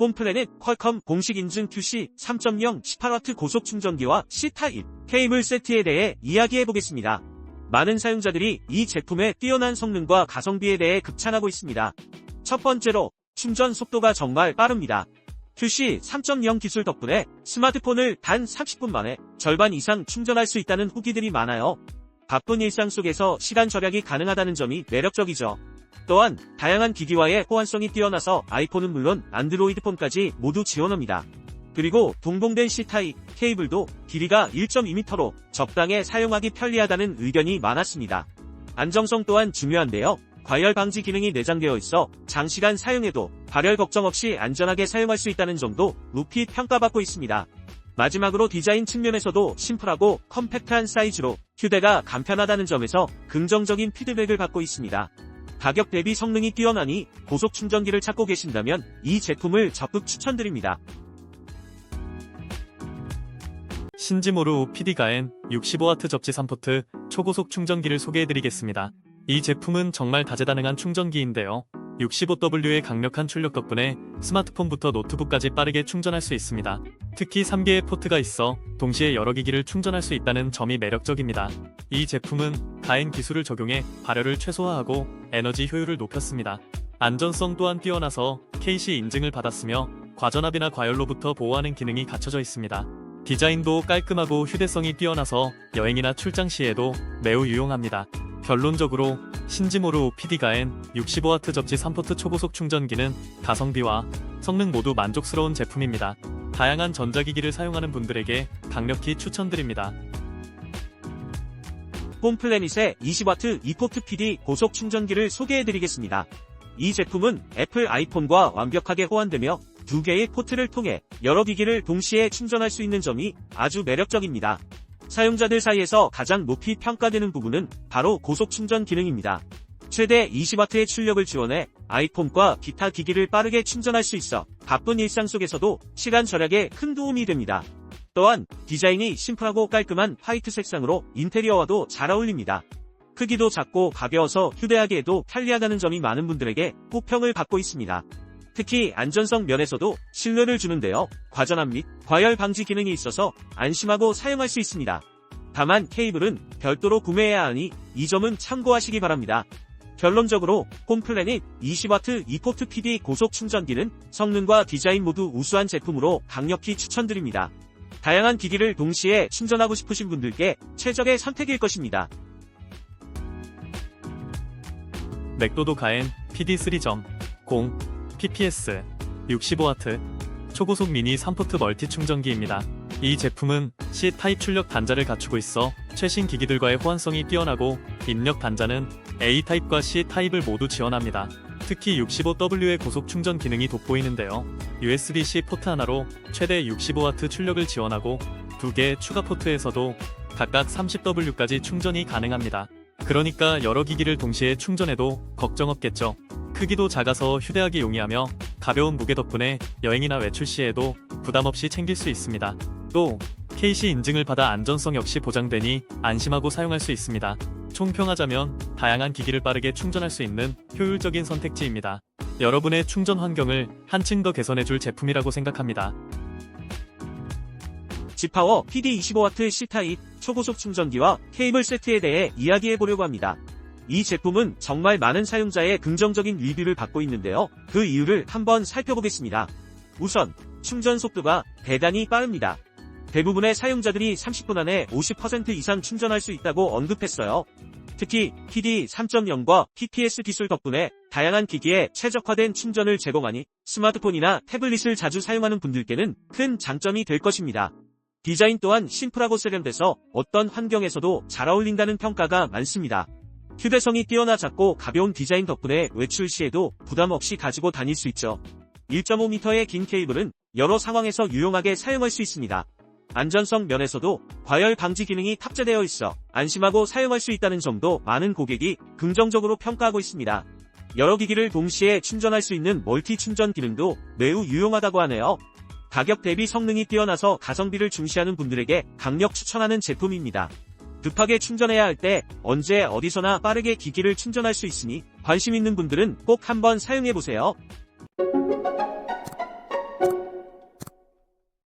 폼플래닛 퀄컴 공식 인증 QC 3.0 18W 고속 충전기와 C타입 케이블 세트에 대해 이야기해보겠습니다. 많은 사용자들이 이 제품의 뛰어난 성능과 가성비에 대해 극찬하고 있습니다. 첫 번째로 충전 속도가 정말 빠릅니다. QC 3.0 기술 덕분에 스마트폰을 단 30분 만에 절반 이상 충전할 수 있다는 후기들이 많아요. 바쁜 일상 속에서 시간 절약이 가능하다는 점이 매력적이죠. 또한 다양한 기기와의 호환성이 뛰어나서 아이폰은 물론 안드로이드폰까지 모두 지원합니다. 그리고 동봉된 C타입 케이블도 길이가 1.2m로 적당해 사용하기 편리하다는 의견이 많았습니다. 안정성 또한 중요한데요. 과열 방지 기능이 내장되어 있어 장시간 사용해도 발열 걱정 없이 안전하게 사용할 수 있다는 점도 높이 평가받고 있습니다. 마지막으로 디자인 측면에서도 심플하고 컴팩트한 사이즈로 휴대가 간편하다는 점에서 긍정적인 피드백을 받고 있습니다. 가격 대비 성능이 뛰어나니 고속 충전기를 찾고 계신다면 이 제품을 적극 추천드립니다. 신지모루 PD가엔 65W 접지 3포트 초고속 충전기를 소개해드리겠습니다. 이 제품은 정말 다재다능한 충전기인데요. 65W의 강력한 출력 덕분에 스마트폰부터 노트북까지 빠르게 충전할 수 있습니다. 특히 3개의 포트가 있어 동시에 여러 기기를 충전할 수 있다는 점이 매력적입니다. 이 제품은 가엔 기술을 적용해 발열을 최소화하고 에너지 효율을 높였습니다. 안전성 또한 뛰어나서 KC 인증을 받았으며 과전압이나 과열로부터 보호하는 기능이 갖춰져 있습니다. 디자인도 깔끔하고 휴대성이 뛰어나서 여행이나 출장 시에도 매우 유용합니다. 결론적으로 신지모루 PD가엔 65W 접지 3포트 초고속 충전기는 가성비와 성능 모두 만족스러운 제품입니다. 다양한 전자기기를 사용하는 분들에게 강력히 추천드립니다. 홈플래닛의 20W 2포트 PD 고속 충전기를 소개해드리겠습니다. 이 제품은 애플 아이폰과 완벽하게 호환되며 두 개의 포트를 통해 여러 기기를 동시에 충전할 수 있는 점이 아주 매력적입니다. 사용자들 사이에서 가장 높이 평가되는 부분은 바로 고속 충전 기능입니다. 최대 20W의 출력을 지원해 아이폰과 기타 기기를 빠르게 충전할 수 있어 바쁜 일상 속에서도 시간 절약에 큰 도움이 됩니다. 또한 디자인이 심플하고 깔끔한 화이트 색상으로 인테리어와도 잘 어울립니다. 크기도 작고 가벼워서 휴대하기에도 편리하다는 점이 많은 분들에게 호평을 받고 있습니다. 특히 안전성 면에서도 신뢰를 주는데요. 과전압 및 과열 방지 기능이 있어서 안심하고 사용할 수 있습니다. 다만 케이블은 별도로 구매해야 하니 이 점은 참고하시기 바랍니다. 결론적으로 홈플래닛 20W 2포트 PD 고속 충전기는 성능과 디자인 모두 우수한 제품으로 강력히 추천드립니다. 다양한 기기를 동시에 충전하고 싶으신 분들께 최적의 선택일 것입니다. 맥도도 가엔 PD3.0 PPS 65W 초고속 미니 3포트 멀티 충전기입니다. 이 제품은 C타입 출력 단자를 갖추고 있어 최신 기기들과의 호환성이 뛰어나고 입력 단자는 A타입과 C타입을 모두 지원합니다. 특히 65W의 고속 충전 기능이 돋보이는데요. USB-C 포트 하나로 최대 65W 출력을 지원하고 두 개의 추가 포트에서도 각각 30W까지 충전이 가능합니다. 그러니까 여러 기기를 동시에 충전해도 걱정 없겠죠. 크기도 작아서 휴대하기 용이하며 가벼운 무게 덕분에 여행이나 외출 시에도 부담 없이 챙길 수 있습니다. 또 KC 인증을 받아 안전성 역시 보장되니 안심하고 사용할 수 있습니다. 총평하자면 다양한 기기를 빠르게 충전할 수 있는 효율적인 선택지입니다. 여러분의 충전 환경을 한층 더 개선해줄 제품이라고 생각합니다. 지파워 PD25W C타입 초고속 충전기와 케이블 세트에 대해 이야기해보려고 합니다. 이 제품은 정말 많은 사용자의 긍정적인 리뷰를 받고 있는데요. 그 이유를 한번 살펴보겠습니다. 우선 충전 속도가 대단히 빠릅니다. 대부분의 사용자들이 30분 안에 50% 이상 충전할 수 있다고 언급했어요. 특히 PD 3.0과 PPS 기술 덕분에 다양한 기기에 최적화된 충전을 제공하니 스마트폰이나 태블릿을 자주 사용하는 분들께는 큰 장점이 될 것입니다. 디자인 또한 심플하고 세련돼서 어떤 환경에서도 잘 어울린다는 평가가 많습니다. 휴대성이 뛰어나 작고 가벼운 디자인 덕분에 외출 시에도 부담 없이 가지고 다닐 수 있죠. 1.5m의 긴 케이블은 여러 상황에서 유용하게 사용할 수 있습니다. 안전성 면에서도 과열 방지 기능이 탑재되어 있어 안심하고 사용할 수 있다는 점도 많은 고객이 긍정적으로 평가하고 있습니다. 여러 기기를 동시에 충전할 수 있는 멀티 충전 기능도 매우 유용하다고 하네요. 가격 대비 성능이 뛰어나서 가성비를 중시하는 분들에게 강력 추천하는 제품입니다. 급하게 충전해야 할 때 언제 어디서나 빠르게 기기를 충전할 수 있으니 관심 있는 분들은 꼭 한번 사용해보세요.